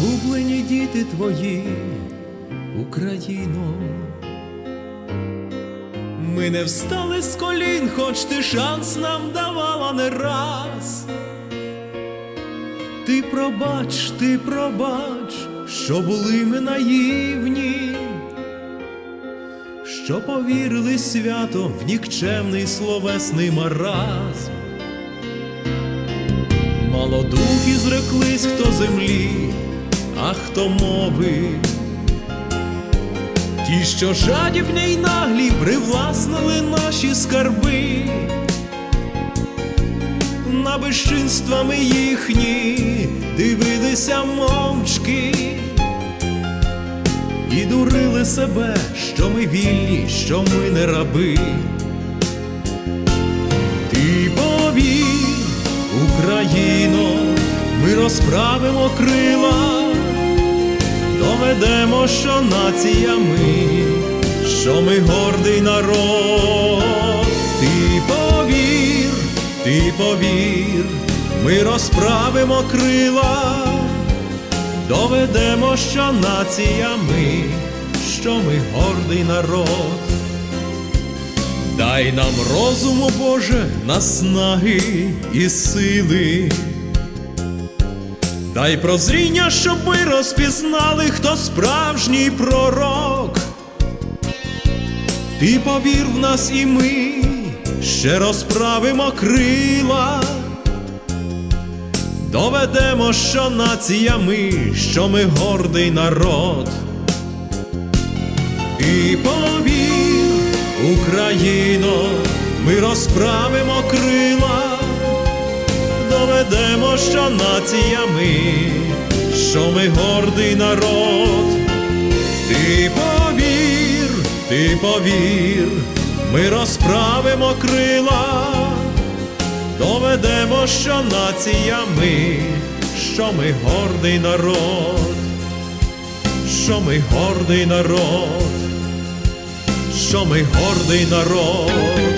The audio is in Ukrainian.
загублені діти твої, Україно, ми не встали з колін, хоч ти шанс нам давала не раз. Ти пробач, ти пробач, що були ми наївні, що повірили свято в нікчемний словесний мараз. Молодухи зреклись хто землі, а хто мови. Ті, що жадібні й наглі привласнили наші скарби, на безчинствами їхні дивилися мовчки і дурили себе, що ми вільні, що ми не раби. Ти повір, Україно, ми розправимо крила доведемо, що нація ми, що ми гордий народ. Ти повір, ти повір, ми розправимо крила, доведемо, що нація ми, що ми гордий народ. Дай нам розуму, Боже, наснаги і сили. Дай прозріння, щоб ми розпізнали, хто справжній пророк. Ти повір в нас і ми ще розправимо крила, доведемо, що нація ми, що ми гордий народ. Ти повір, Україно, ми розправимо крила доведемо, що нація ми, що ми гордий народ. Ти повір, ти повір, ми розправимо крила, доведемо, що нація ми, що ми гордий народ, що ми гордий народ, що ми гордий народ.